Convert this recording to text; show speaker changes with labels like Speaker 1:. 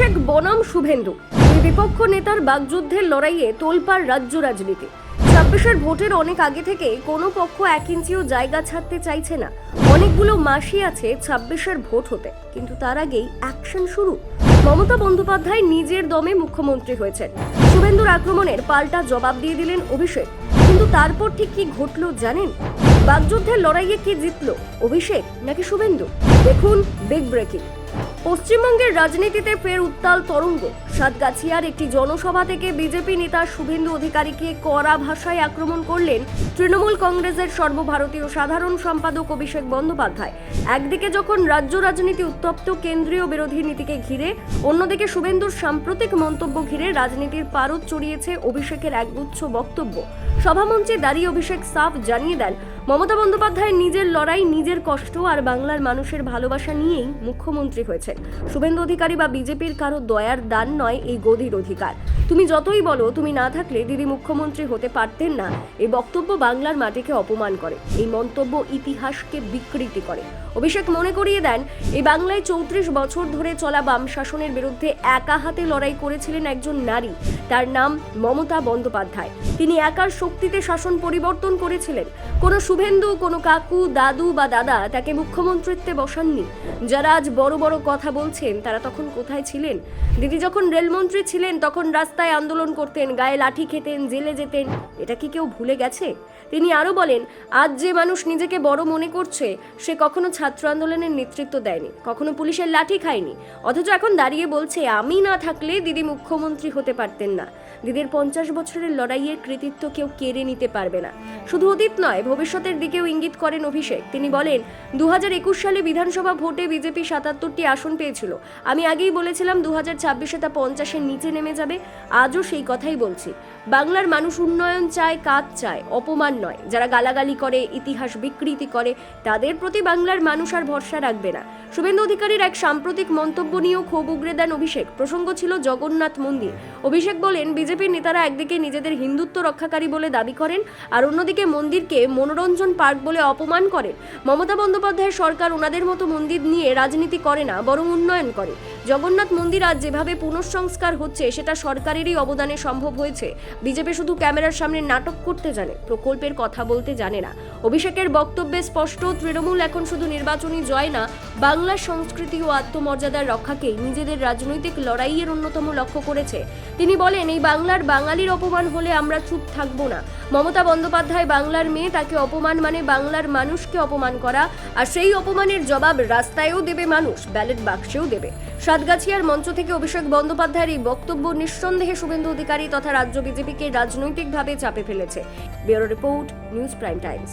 Speaker 1: অভিষেক বনাম শুভেন্দু। দুই বিপক্ষ নেতার বাগযুদ্ধের লড়াইয়ে তোলপাড় রাজ্য রাজনীতি। ছাব্বিশের ভোটের অনেক আগে থেকে কোনো পক্ষ এক ইঞ্চিও জায়গা ছাড়তে চাইছে না। অনেকগুলো মাসই আছে ছাব্বিশের ভোট হতে, কিন্তু তার আগেই অ্যাকশন শুরু। মমতা বন্দ্যোপাধ্যায় নিজের দমে মুখ্যমন্ত্রী হয়েছেন। শুভেন্দুর আক্রমণের পাল্টা জবাব দিয়ে দিলেন অভিষেক। কিন্তু তারপর ঠিক কি ঘটলো জানেন? বাগযুদ্ধের লড়াইয়ে কি জিতলো, অভিষেক নাকি শুভেন্দু? দেখুন বিগ ব্রেকিং পশ্চিমবঙ্গের রাজনীতিতে ফের উত্তাল তরঙ্গ। সাতগাছিয়ার একটি জনসভা থেকে বিজেপি নেতা শুভেন্দু অধিকারীকে কড়া ভাষায় আক্রমণ করলেন তৃণমূল কংগ্রেসের সর্বভারতীয় সাধারণ সম্পাদক অভিষেক বন্দ্যোপাধ্যায়। একদিকে যখন রাজ্য রাজনীতি উত্তপ্ত, কেন্দ্রীয় বিরোধী নীতিকে ঘিরে, অন্যদিকে শুভেন্দুর সাম্প্রতিক মন্তব্য ঘিরে রাজনীতির পারদ চড়িয়েছে অভিষেকের একগুচ্ছ বক্তব্য। সভামঞ্চে দাঁড়িয়ে অভিষেক সাফ জানিয়ে দেন মমতা বন্দ্যোপাধ্যায় নিজের লড়াই, নিজের কষ্ট আর বাংলার মানুষের ভালোবাসা নিয়েই মুখ্যমন্ত্রী হয়েছেন। শুভেন্দু অধিকারী বা বিজেপির কারও দয়ার দান নয় এই গদির অধিকার। তুমি যতই বলো, তুমি না থাকলে দিদি মুখ্যমন্ত্রী হতে পারতেন না। এই বক্তব্য বাংলার মাটিকে অপমান করে। এই মন্তব্য ইতিহাসকে বিকৃতি করে। অভিষেক, মনে করিয়ে দেন, এই বাংলায় চৌত্রিশ বছর ধরে চলা বাম শাসনের বিরুদ্ধে একা হাতে লড়াই করেছিলেন একজন নারী। তার নাম মমতা বন্দ্যোপাধ্যায়। তিনি একার শক্তিতে শাসন পরিবর্তন করেছিলেন। কোনো শুভেন্দু, কোনো কাকু, দাদু বা দাদা তাকে মুখ্যমন্ত্রিত্বে বসাননি। যারা আজ বড় বড় কথা বলছেন, তারা তখন কোথায় ছিলেন? দিদি যখন রেলমন্ত্রী ছিলেন, তখন রাস্তায় আন্দোলন করতেন, গায়ে লাঠি খেতেন, জেলে যেতেন, এটা কি কেউ ভুলে গেছে? তিনি আরও বলেন, আজ যে মানুষ নিজেকে বড় মনে করছে, সে কখনো ছাত্র আন্দোলনের নেতৃত্ব দেয়নি, কখনো পুলিশের লাঠি খায়নি। অথচ এখন দাঁড়িয়ে বলছে, আমি না থাকলে দিদি মুখ্যমন্ত্রী হতে পারতেন না। দিদির পঞ্চাশ বছরের লড়াইয়ের কৃতিত্ব কেউ কেড়ে নিতে পারবে না। শুধু অতীত নয় ভবিষ্যতের দিকেও ইঙ্গিত করেন অভিষেক। তিনি বলেন দু হাজার একুশ সালে বিধানসভা ভোটে বিজেপি সাতাত্তরটি আসন পেয়েছিল। আমি আগেই বলেছিলাম দু হাজার ছাব্বিশে তা পঞ্চাশের নিচে নেমে যাবে। আজও সেই কথাই বলছি। বাংলার মানুষ উন্নয়ন চায়, কাজ চায়, অপমান নয়। যারা গালাগালি করে, ইতিহাস বিকৃতি করে, তাদের প্রতি বাংলার মানুষ আর ভরসা রাখবে না। শুভেন্দু অধিকারীর এক সাম্প্রতিক মন্তব্য নিয়েও ক্ষোভ উগরে দেন অভিষেক। প্রসঙ্গ ছিল জগন্নাথ মন্দির। অভিষেক বলেন, বিজেপির নেতারা একদিকে নিজেদের হিন্দুত্ব রক্ষাকারী বলে দাবি করেন, আর অন্যদিকে মন্দিরকে মনোরঞ্জন পার্ক বলে অপমান করেন মমতা বন্দ্যোপাধ্যায়ের সরকার ওনাদের মতো মন্দির নিয়ে রাজনীতি করে না, বরং উন্নয়ন করে। জগন্নাথ মন্দির আজ যেভাবে পুনঃসংস্কার হচ্ছে, সেটা সরকারেরই অবদানে সম্ভব হয়েছে। বিজেপি শুধু ক্যামেরার সামনে নাটক করতে জানে, প্রকল্পের কথা বলতে জানে না। অভিষেকের বক্তব্যে স্পষ্ট, তৃণমূল এখন শুধু নির্বাচনী জয় না বাংলার সংস্কৃতি ও আত্মমর্যাদার রক্ষাকেই নিজেদের রাজনৈতিক লড়াইয়ের অন্যতম লক্ষ্য করেছে। তিনি বলেন, এই বাংলার বাঙালির অপমান হলে আমরা চুপ থাকব না। মমতা বন্দ্যোপাধ্যায় বাংলার মেয়ে, তাকে অপমান মানে বাংলার মানুষকে অপমান করা, আর সেই অপমানের জবাব রাস্তায়ও দেবে মানুষ, ব্যালট বাক্সেও দেবে। সাতগাছিয়ার মঞ্চ থেকে অভিষেক বন্দ্যোপাধ্যায়ের এই বক্তব্য নিঃসন্দেহে শুভেন্দু অধিকারী তথা রাজ্য বিজেপিকে রাজনৈতিকভাবে চাপে ফেলেছে। Bureau report, news prime times.